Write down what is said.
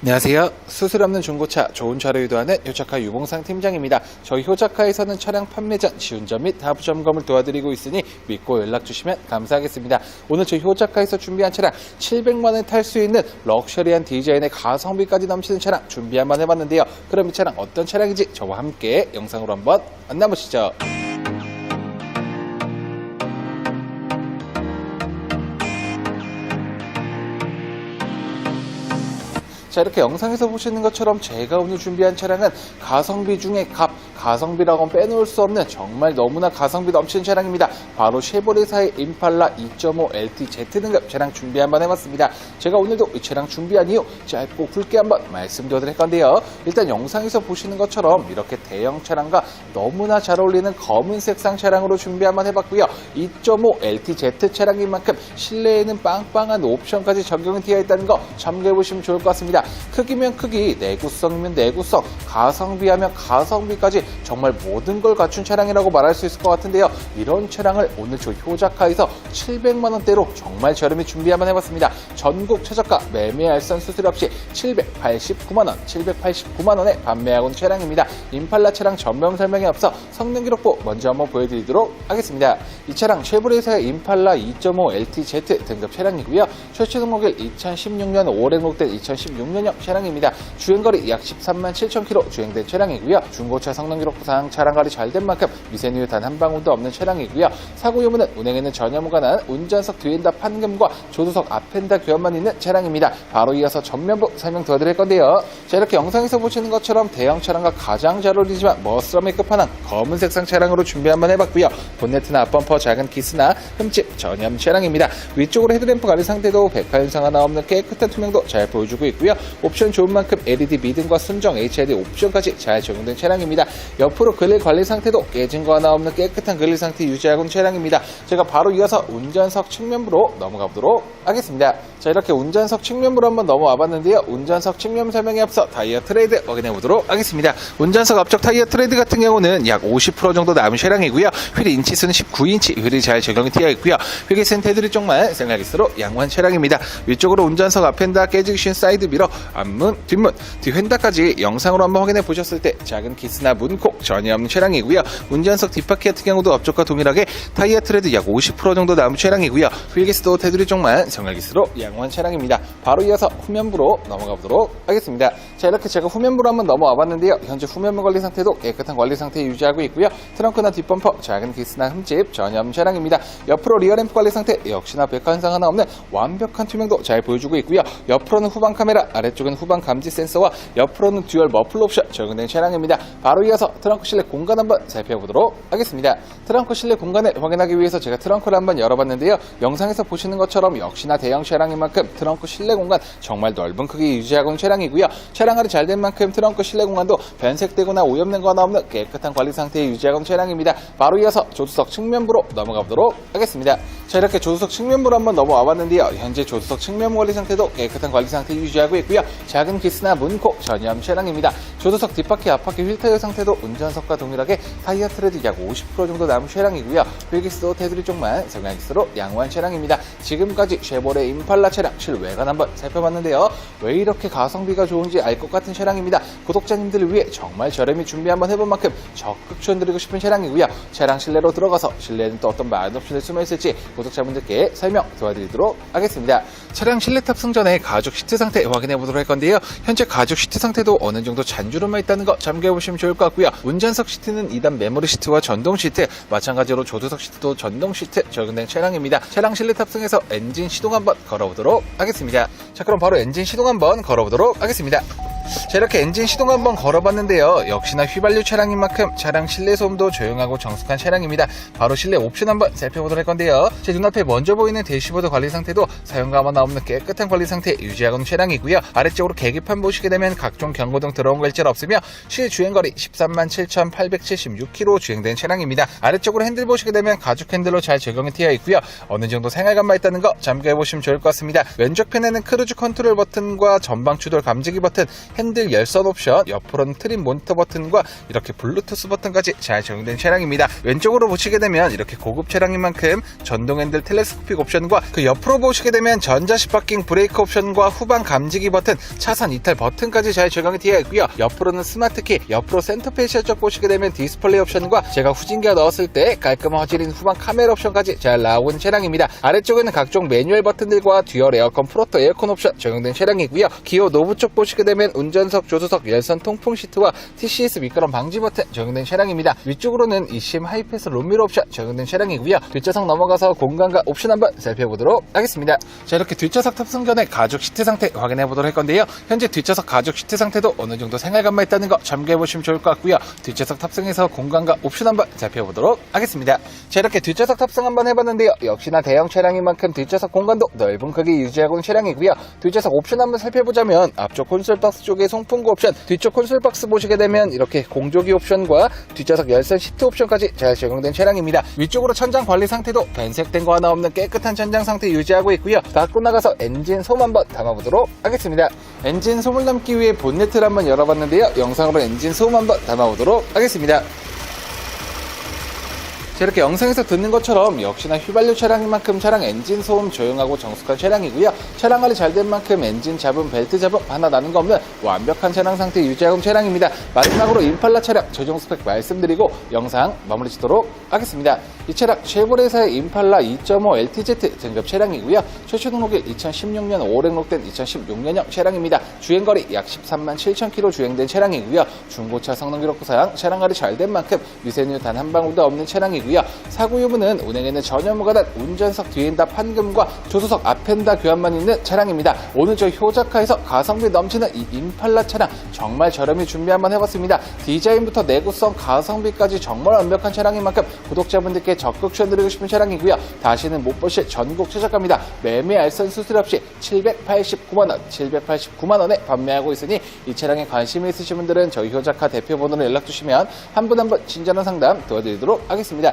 안녕하세요. 수술 없는 중고차, 좋은 차로 유도하는 효자카 유봉상 팀장입니다. 저희 효자카에서는 차량 판매전, 시운전 및 하부 점검을 도와드리고 있으니 믿고 연락 주시면 감사하겠습니다. 오늘 저희 효자카에서 준비한 차량 700만 원에 탈 수 있는 럭셔리한 디자인의 가성비까지 넘치는 차량 준비 한번 해봤는데요. 그럼 이 차량 어떤 차량인지 저와 함께 영상으로 한번 만나보시죠. 자 이렇게 영상에서 보시는 것처럼 제가 오늘 준비한 차량은 가성비 중에 값 가성비라고는 빼놓을 수 없는 정말 너무나 가성비 넘치는 차량입니다. 바로 쉐보레사의 임팔라 2.5 LTZ 등급 차량 준비 한번 해봤습니다. 제가 오늘도 이 차량 준비한 이유 짧고 굵게 한번 말씀드릴 건데요. 일단 영상에서 보시는 것처럼 이렇게 대형 차량과 너무나 잘 어울리는 검은 색상 차량으로 준비 한번 해봤고요. 2.5 LTZ 차량인 만큼 실내에는 빵빵한 옵션까지 적용이 되어 있다는 거 참고해 보시면 좋을 것 같습니다. 크기면 크기, 내구성이면 내구성, 가성비하면 가성비까지 정말 모든 걸 갖춘 차량이라고 말할 수 있을 것 같은데요. 이런 차량을 오늘 저 효자카에서 700만 원대로 정말 저렴히 준비 한번 해봤습니다. 전국 최저가 매매 알선 수수료 없이 789만 원, 789만 원에 판매하고 있는 차량입니다. 임팔라 차량 전명 설명에 앞서 성능 기록부 먼저 한번 보여드리도록 하겠습니다. 이 차량 쉐보레사의 임팔라 2.5 LTZ 등급 차량이고요. 최초 등록일 2016년 5월 등록된 2016년 형 차량입니다. 주행거리 약 13만 7천 킬로 주행된 차량이고요. 중고차 성능 기록부상 차량 관리 잘 된 만큼 미세누유 단 한 방울도 없는 차량이고요. 사고 유무는 운행에는 전혀 무관한 운전석 뒤엔다 판금과 조수석 앞엔다 교환만 있는 차량입니다. 바로 이어서 전면부 설명 도와드릴 건데요. 자 이렇게 영상에서 보시는 것처럼 대형 차량과 가장 잘 어울리지만 머스럼의 끝판왕 검은 색상 차량으로 준비 한번 해봤고요. 본네트나 앞범퍼 작은 기스나 흠집 전염 차량입니다. 위쪽으로 헤드램프 관리 상태도 백화 현상 하나 없는 깨끗한 투명도 잘 보여주고 있고요. 옵션 좋은 만큼 LED 미등과 순정 HID 옵션까지 잘 적용된 차량입니다. 옆으로 그릴 관리 상태도 깨진 거 하나 없는 깨끗한 그릴 상태 유지하고 있는 차량입니다. 제가 바로 이어서 운전석 측면부로 넘어가 보도록 하겠습니다. 자 이렇게 운전석 측면부로 한번 넘어와 봤는데요. 운전석 측면 설명에 앞서 타이어 트레이드 확인해 보도록 하겠습니다. 운전석 앞쪽 타이어 트레이드 같은 경우는 약 50% 정도 남은 차량이고요. 휠 인치수는 19인치 휠이 잘 적용이 되어 있고요. 휠게스는 테두리 쪽만 생각일수로 양호한 차량입니다. 위쪽으로 운전석 앞엔다 깨지기 쉬운 사이드 미러, 앞문, 뒷문, 뒤휀다까지 영상으로 한번 확인해 보셨을 때 작은 키스나 문콕 전혀 없는 차량이고요. 운전석 뒷바퀴 같은 경우도 앞쪽과 동일하게 타이어 트레드 약 50% 정도 남은 차량이고요. 휠게스도 테두리 쪽만 생각일수로 양 호한 차량입니다. 바로 이어서 후면부로 넘어가 보도록 하겠습니다. 자 이렇게 제가 후면부로 한번 넘어와 봤는데요. 현재 후면부 관리 상태도 깨끗한 관리 상태 유지하고 있고요. 트렁크나 뒷범퍼 작은 키스나 흠집 전혀 없는 차량입니다. 옆으로 리어램프 관리 상태 역시나 백화 현상 하나 없는 완벽한 투명도 잘 보여주고 있고요. 옆으로는 후방 카메라, 아래쪽은 후방 감지 센서와 옆으로는 듀얼 머플러 옵션 적용된 차량입니다. 바로 이어서 트렁크 실내 공간 한번 살펴보도록 하겠습니다. 트렁크 실내 공간을 확인하기 위해서 제가 트렁크를 한번 열어봤는데요. 영상에서 보시는 것처럼 역시나 대형 차량 인 만큼 트렁크 실내 공간 정말 넓은 크기 유지하고 있는 차량이고요. 차량 관리 잘 된 만큼 트렁크 실내 공간도 변색되거나 오염된 거나 없는 깨끗한 관리 상태에 유지하고 있는 차량입니다. 바로 이어서 조수석 측면부로 넘어가 보도록 하겠습니다. 자 이렇게 조수석 측면부로 한번 넘어와 봤는데요. 현재 조수석 측면 관리 상태도 깨끗한 관리 상태 유지하고 있고요. 작은 기스나 문콕 전염 차량입니다. 조수석 뒷바퀴 앞바퀴 휠 타이어 상태도 운전석과 동일하게 타이어 트레드 약 50% 정도 남은 차량이고요. 휠기스도 테두리 쪽만 성향기스로 양호한 차량입니다. 지금까지 쉐보레 임팔라 차량 실외관 한번 살펴봤는데요. 왜 이렇게 가성비가 좋은지 알 것 같은 차량입니다. 구독자님들을 위해 정말 저렴히 준비 한번 해본 만큼 적극 추천드리고 싶은 차량이고요. 차량 실내로 들어가서 실내에는 또 어떤 많은 옵션이 숨어 있을지 구독자분들께 설명 도와드리도록 하겠습니다. 차량 실내 탑승 전에 가죽 시트 상태 확인해 보도록 할 건데요. 현재 가죽 시트 상태도 어느 정도 잔 주름만 있다는 거 참고해 보시면 좋을 것 같고요. 운전석 시트는 2단 메모리 시트와 전동 시트, 마찬가지로 조수석 시트도 전동 시트 적용된 차량입니다. 차량 실내 탑승해서 엔진 시동 한번 걸어보도록 하겠습니다. 자, 그럼 바로 엔진 시동 한번 걸어보도록 하겠습니다. 자, 이렇게 엔진 시동 한번 걸어봤는데요. 역시나 휘발유 차량인 만큼 차량 실내 소음도 조용하고 정숙한 차량입니다. 바로 실내 옵션 한번 살펴보도록 할 건데요. 제 눈앞에 먼저 보이는 대시보드 관리 상태도 사용감 하나 없는 깨끗한 관리 상태 유지하고 있는 차량이고요. 아래쪽으로 계기판 보시게 되면 각종 경고등 들어온 거 일절 없으며 실주행거리 13만 7,876km 주행된 차량입니다. 아래쪽으로 핸들 보시게 되면 가죽 핸들로 잘 적용이 되어 있고요. 어느 정도 생활감만 있다는 거 참고해 보시면 좋을 것 같습니다. 왼쪽 편에는 크루즈 컨트롤 버튼과 전방 추돌 감지기 버튼, 핸들 열선 옵션, 옆으로는 트림 모니터 버튼과 이렇게 블루투스 버튼까지 잘 적용된 차량입니다. 왼쪽으로 보시게 되면 이렇게 고급 차량인 만큼 전동 핸들 텔레스코픽 옵션과 그 옆으로 보시게 되면 전자식 파킹 브레이크 옵션과 후방 감지기 버튼, 차선 이탈 버튼까지 잘 적용이 되어 있고요. 옆으로는 스마트키, 옆으로 센터 페이셜 쪽 보시게 되면 디스플레이 옵션과 제가 후진기어 넣었을 때 깔끔한 화질인 후방 카메라 옵션까지 잘 있는 차량입니다. 아래쪽에는 각종 매뉴얼 버튼들과 듀얼 에어컨 프로토 에어컨 옵션 적용된 차량이고요. 기어 노브 쪽 보시게 되면 운 전석, 조수석, 열선 통풍 시트와 TCS 미끄럼 방지 버튼 적용된 차량입니다. 위쪽으로는 이심 하이패스 룸미러 옵션 적용된 차량이고요. 뒷좌석 넘어가서 공간과 옵션 한번 살펴보도록 하겠습니다. 자 이렇게 뒷좌석 탑승 전에 가죽 시트 상태 확인해 보도록 할 건데요. 현재 뒷좌석 가죽 시트 상태도 어느 정도 생활감만 있다는 거 참고해 보시면 좋을 것 같고요. 뒷좌석 탑승해서 공간과 옵션 한번 살펴보도록 하겠습니다. 자 이렇게 뒷좌석 탑승 한번 해봤는데요. 역시나 대형 차량인 만큼 뒷좌석 공간도 넓은 크기 유지하고 있는 차량이고요. 뒷좌석 옵션 한번 살펴보자면 앞쪽 콘솔 박스 쪽에 송풍구 옵션, 뒤쪽 콘솔 박스 보시게 되면 이렇게 공조기 옵션과 뒷좌석 열선 시트 옵션까지 잘 적용된 차량입니다. 위쪽으로 천장 관리 상태도 변색된 거 하나 없는 깨끗한 천장 상태 유지하고 있고요. 닫고 나가서 엔진 소음 한번 담아보도록 하겠습니다. 엔진 소음을 담기 위해 본네트를 한번 열어봤는데요. 영상으로 엔진 소음 한번 담아보도록 하겠습니다. 자, 이렇게 영상에서 듣는 것처럼 역시나 휘발유 차량인 만큼 차량 엔진 소음 조용하고 정숙한 차량이고요. 차량 관리 잘 된 만큼 엔진 잡음, 벨트 잡음 하나 나는 거 없는 완벽한 차량 상태 유지하고 있는 차량입니다. 마지막으로 임팔라 차량 최종 스펙 말씀드리고 영상 마무리 짓도록 하겠습니다. 이 차량 쉐보레사의 임팔라 2.5 LTZ 등급 차량이고요. 최초 등록일 2016년 5월 등록된 2016년형 차량입니다. 주행거리 약 13만 7천 킬로 주행된 차량이고요. 중고차 성능 기록 부상 차량 관리 잘 된 만큼 미세누 단 한 방울도 없는 차량이고요. 사고 유무는 운행에는 전혀 무가단 운전석 뒤엔다 판금과 조수석 앞엔다 교환만 있는 차량입니다. 오늘 저희 효자카에서 가성비 넘치는 이 임팔라 차량 정말 저렴이 준비 한번 해봤습니다. 디자인부터 내구성, 가성비까지 정말 완벽한 차량인 만큼 구독자분들께 적극 추천드리고 싶은 차량이고요. 다시는 못 보실 전국 최저가입니다. 매매 알선 수수료 없이 789만원, 789만원에 판매하고 있으니 이 차량에 관심이 있으신 분들은 저희 효자카 대표 번호로 연락 주시면 한 분 한 분 친절한 상담 도와드리도록 하겠습니다.